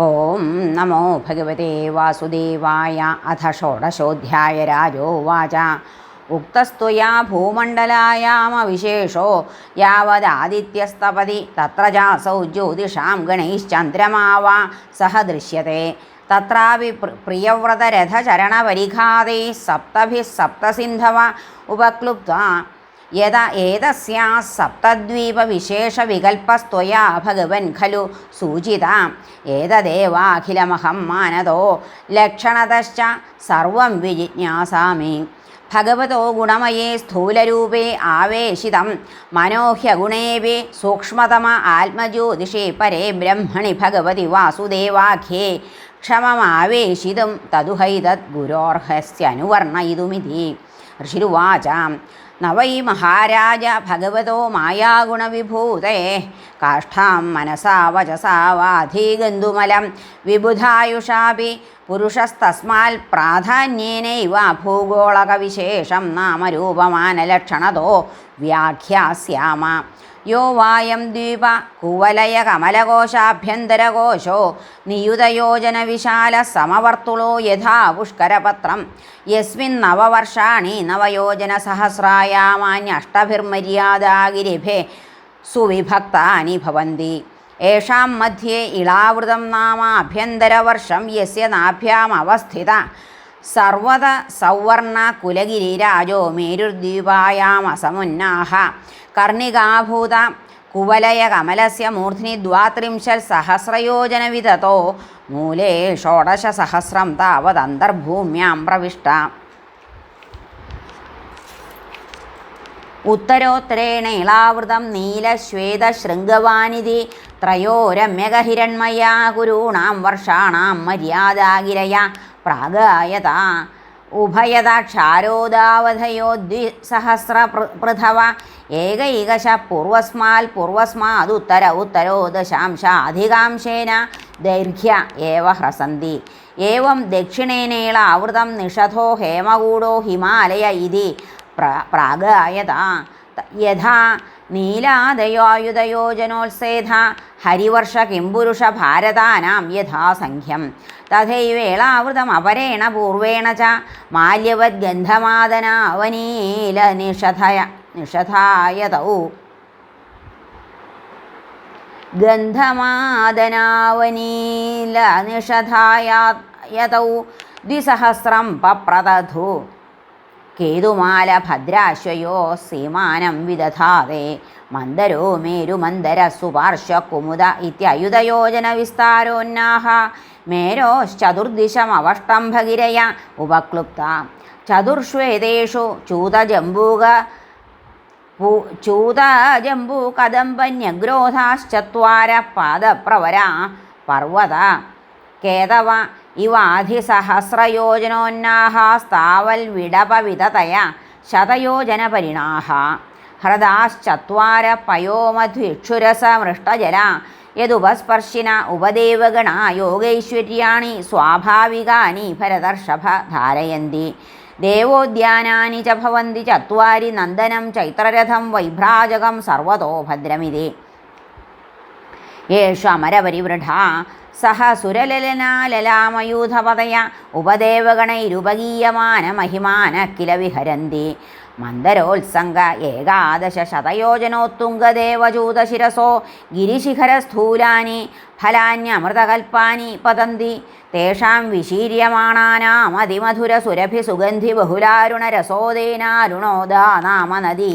ഓം നമോ ഭഗവതേ വാസുദേവായ അഥ ഷോഡശോധ്യായ രാജോവാച. ഉക്തസ്തുയാ ഭൂമണ്ഡലായാമവിശേഷോ യാവദാദിത്യസ്തപതി തത്ര ചാസൗ ജ്യോതിഷാം ഗണൈശ്ചന്ദ്രമാവ സഹ ദൃശ്യത്തെ തത്രാപി പ്ര- പ്രിയവ്രതരഥചരണപരിഘാതൈः സപ്തഭിः സപ്തസിന്ധവ ഉപക്ലുപ്ത. യത ഏതസ്യാ സപ്തദ്വീപവിശേഷവികൽപ്പസ്ത്വയാ ഭഗവൻ ഖലു സൂചിത. ഏതദേവാഖിലമഹം മാനതോ ലക്ഷണതശ്ച സർവം വിജിജ്ഞാസാമി. ഭഗവതോ ഗുണമയേ സ്ഥൂലരൂപേ ആവേശിതം. മനോഹ്യഗുണേവേ സൂക്ഷ്മതമ ആത്മജ്യോതിഷേ പരേ ബ്രഹ്മണി ഭഗവതി വാസുദേവാഖ്യേ ക്ഷമമാവേശിതും തതുഹൈതദ് ഗുരോർഹസ്യനുവർണയിതുമിതി ഋഷിരുവാച. ന വൈ മഹാരാജ ഭഗവതോ മായാഗുണവിഭൂതേ കാഷ്ഠാം മനസാ വചസാ വാധീഗന്ധുമലം വിബുധായുഷാപി പുരുഷസ്തസ്മാൽ പ്രാധാന്യേനൈവ ഭൂഗോളകവിശേഷം നാമരൂപമാനലക്ഷണതോ വ്യാഖ്യാസ്യാമ യോ വായം ദ്വീപ കുവലയ കമലകോശാഭ്യന്തരകോശോ നിയുതയോജന വിശാല സമവർത്തുളോ യഥാ പുഷ്കരപത്രം. യസ്മിൻ നവവർഷാണി നവയോജന സഹസ്രായാമാന്യഷ്ടഭിർമര്യാദാഗിരിഭേ സുവിഭക്താനി ഭവന്തി. യേഷാം മധ്യേ ഇളാവൃതം നാമ അഭ്യന്തരവർഷം യസ്യ നാഭ്യാമവസ്ഥിത. സർവത സൗവർണ കുലഗിരിരാജോ മേരുദ്വീപായാമസമുന്നാഹ. കർണികാഭൂത കുവലയ കമലസ്യ മൂർധ്നി ദ്വാത്രിംശൽ സഹസ്രയോജനവിതതോ മൂലേ ഷോഡശ സഹസ്രം താവതന്തർഭൂമ്യാം പ്രവിഷ്ട. ഉത്തരോത്തരേണ ഇളാവൃതം നീലശ്വേതശൃംഗവാനിധി ത്രയോരമ്യകഹിരൺമയാ കുരൂണാം വർഷാണാം മര്യാദാഗിരയ. പ്രാഗായത. ഉഭയത ക്ഷാരോദാവധയോ ദ്വിസഹസ്ര പൃഥവ ഏകൈകശ പൂർവസ്മാൽ പൂർവസ്മാതുത്തര ഉത്തരോ ദശാംശാധികാംശേന ദൈർഘ്യ ഏവ ഹ്രസന്തി. ഏവം ദക്ഷിണേനേള ആവൃതം നിഷധോ ഹേമകൂടോ ഹിമാലയ ഇതി. പ്ര പ്രാഗായത. യഥാ നീലാദയോയുധയോജനോത്സേധ ഹരിവർഷ കിംപുരുഷ ഭാരതാനാം യഥാസംഖ്യം. തഥൈവേളാവൃതമപരേണ പൂർവേണ ച മാല്യവദ്ഗന്ധമാദനാവനീല നിഷധയ നിഷധായതൗ. ഗന്ധമാദനാവനീല നിഷധായതൗ ദ്വിസഹസ്രം പപ്രതധു. കേതുമാല ഭദ്രാശ്വയോ സീമാനം വിദധാതെ. മന്ദരോ മേരുമന്ദര സുപാർശ്വ കുമുദ ഇത്യയുധയോജന വിസ്താരോന്നാഹ. മേരോശ്ചതുർദിശമവഷ്ടം ഭഗിരയ ഉപക്ലുപ്ത. ചതുർഷ്വേദേഷു ചൂതജംബൂക പൂ- ചൂതജംബൂകദംബന്യഗ്രോധാശ്ചത്വാര പാദപ്രവര പർവത കേതവ ഇവാധിസഹസ്രയോജനോന്നാഹാസ്താവൽ വിടപവിതതയ ശതയോജനപരിണാഹ. ഹൃദാശ്ചത്വാര പയോമധ്വിക്ഷുരസമൃഷ്ടജല യദുപസ്പർശിന ഉപദേവഗണ യോഗൈശ്വര്യാണി സ്വാഭാവികാനി ഭരതർഷഭ ധാരയന്തി. ദേവോദ്യാനാനി ച ഭവന്തി ചത്വാരി നന്ദനം ചൈത്രരഥം വൈഭ്രാജകം സർവതോ ഭദ്രമിതി യേഷു അമരപരിവൃഢ. സഹ സുരലലനാലലാമയൂഥപതയ ഉപദേവഗണൈരുപഗീയമാന മഹിമാന കില വിഹരന്തി. മന്ദരോത്സംഗ ഏകാദശ ശതയോജനോത്തുംഗദേവചൂതശിരസോ ഗിരിശിഖരസ്ഥൂലാനി ഫലാന്യമൃതകൽപ്പാനി പതന്തി. തേഷാം വിശീര്യമാണാനാമതിമധുരസുരഭിസുഗന്ധി ബഹുലാരുണരസോദേനാരുണോദാ നാമ നദി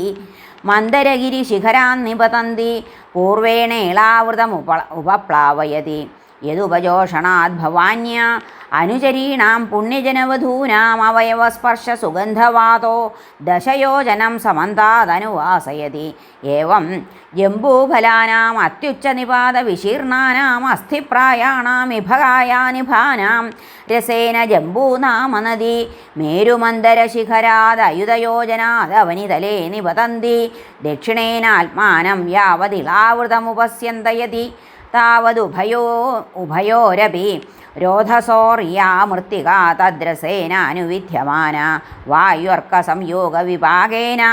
മന്ദരഗിരിശിഖരാൻ നിപതന്തി പൂർവേണേളാവൃതമുപ ഉപപ്ലാവയതി. യദുപജോഷണാത് ഭവാന്യ. അനുചരീണാം പുണ്യജനവധൂനാം അവയവസ്പർശ സുഗന്ധവാതോ ദശയോജനം സമന്താദനുവാസയതി ഏവം ജംബൂഫലാനാം അത്യുച്ചനിപാത വിശീർണാനാം അസ്ഥിപ്രായാണാം ഇഭകായാനിഭാനാം രസേന ജംബൂനാമനദി. മേരുമന്ദരശിഖരാദയുതയോജനാദവനിതലേ നിപതന്തി ദക്ഷിണേനാത്മാനം യാവതിളാവൃതമുപസ്യന്തയതി താവതുഭയോ ഉഭയോരപി രോധസോറിയാ മൃത്തിക തദ്രസേനാനുവിധ്യമാന. വിഭാഗേന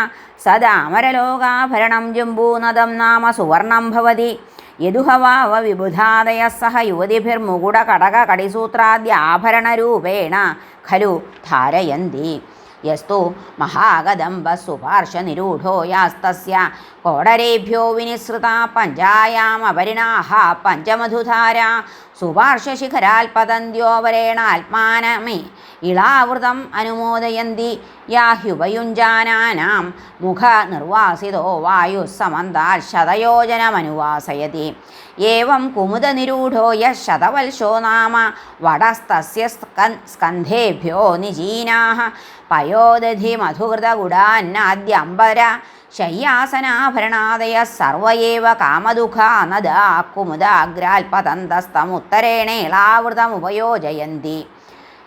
സദാമരലോകാഭരണം ജംബൂനദം നാമ സുവർണം ഭവതി. യദുഹവാവ വിബുധാദയ സഹ യുവതിഭിർമുകുട കടക കടിസൂത്രാദ്യ ആഭരണരൂപേണ ഖലു ധാരയന്തി. യസ്തു മഹാഗദംബ സുപാർശ്വനിരൂഢോ യാസ്തസ്യ കോടരേഭ്യോ വിനിസൃത പഞ്ചായാമപരിണാഹ പഞ്ചമധുധാര സുപാർശ്വശിഖരാൽ പതന്ത്യോപരേണാത്മാനമി ഇളാവൃതം അനുമോദയന്തി യാഹ്യുപയുഞ്ജാനാനാം മുഖ നിർവാസിതോ വായു സമന്താൽ ശതയോജനമനുവാസയതി ഏവം കുമുദനിരൂഢോ നിരൂഢോ ശതവൽശോ നാമ വടസ്തസ്യ സ്കന്ധേഭ്യോ നിജീനാ പയോദധി പയോദധിമധുകൃതഗുഡാന്നാദ്യംബര ശയ്യാസനാഭരണാദയ സർവ ഏവ കാമദുഃഖാ നദാ കുമുദാഗ്രാൽപതന്തസ്തമുത്തരേണേളാവൃതമുപയോജയന്തി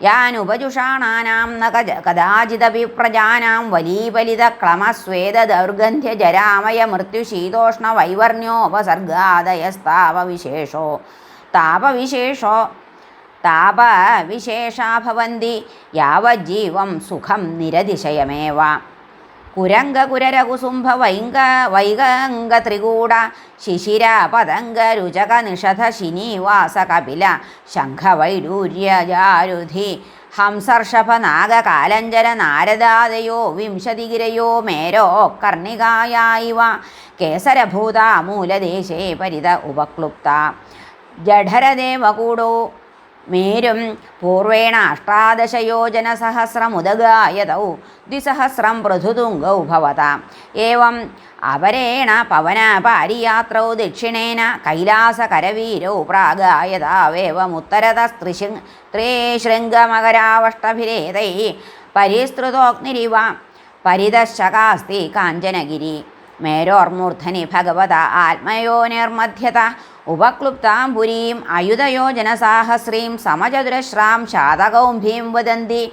യാനുപജുഷാണാനാം ന കജ കഥാചിദപി പ്രജാനാം വലീപലിതക്ലമസ്വേദദൗർഗന്ധ്യജരാമയ മൃത്യുശീതോഷ്ണവൈവർണ്യോപസർഗാദയസ്താപവിശേഷോ താപവിശേഷോ താപവിശേഷാ ഭവന്തി യാവജ്ജീവം സുഖം നിരതിശയമേവ. കുരംഗകുരരകുസുംഭ വൈംഗ ത്രികൂട ശിശിര പതംഗ രുചക നിഷധ ശിനീവാസ കപില ശംഖവൈഡൂര്യജാരുധി ഹംസർഷഭ നാഗകാലഞ്ചര നാരദാദയോ വിംശതിഗിരയോ മേരോ കർണികായായിവ കേസരഭൂത മൂലദേശേ പരിത ഉപക്ലുപ്ത ജഠരദേവകൂടോ മേരും പൂർവേണ അഷ്ടാദശയോജനസഹസ്രമുദഗായതൗ ദ്വിസഹസ്രം പൃഥുതുംഗൗ ഭവത. ഏവം അപരേണ പവനപാരിയാത്രൗ ദക്ഷിണേന കൈലാസകരവീരൗ പ്രാഗായതാവേവമുത്തരതസ്ത്രിശൃ ത്രീശൃംഗമകരാവഷ്ടഭിരേതൈ പരിസ്തൃതോഗ്നിരിവ പരിതശകാസ്തി കാഞ്ചനഗിരി. മേരോർമൂർധനി ഭഗവത ആത്മയോനിർമധ്യത ഉപക്ലുപ്താം പുരീം അയുധയോജനസാഹസ്രീം സമചതുരശ്രാം ശാതകൗംഭീം വദന്തി.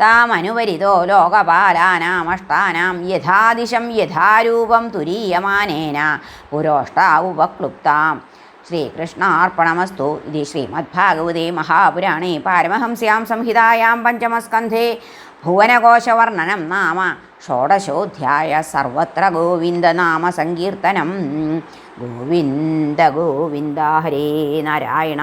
താമനുവരിതോ ലോകപാലാനാമഷ്ടാനാം യഥാദിശം യഥാരൂപം തുരീയമാനേന. പുരോഷ്ടാ ഉപക്ലുപ്താം. ശ്രീകൃഷ്ണാർപ്പണമസ്തു ഇത് ശ്രീമദ്ഭാഗവതേ മഹാപുരാണേ പാരമഹംസ്യാം സംഹിതായാം പഞ്ചമസ്കന്ധേ ഭുവനകോശവർണനം നാമ ഷോഡശോധ്യായ സർവത്ര ഗോവിന്ദനാമ സങ്കീർത്തനം ഗോവിന്ദ ഗോവിന്ദ ഹരേ നാരായണ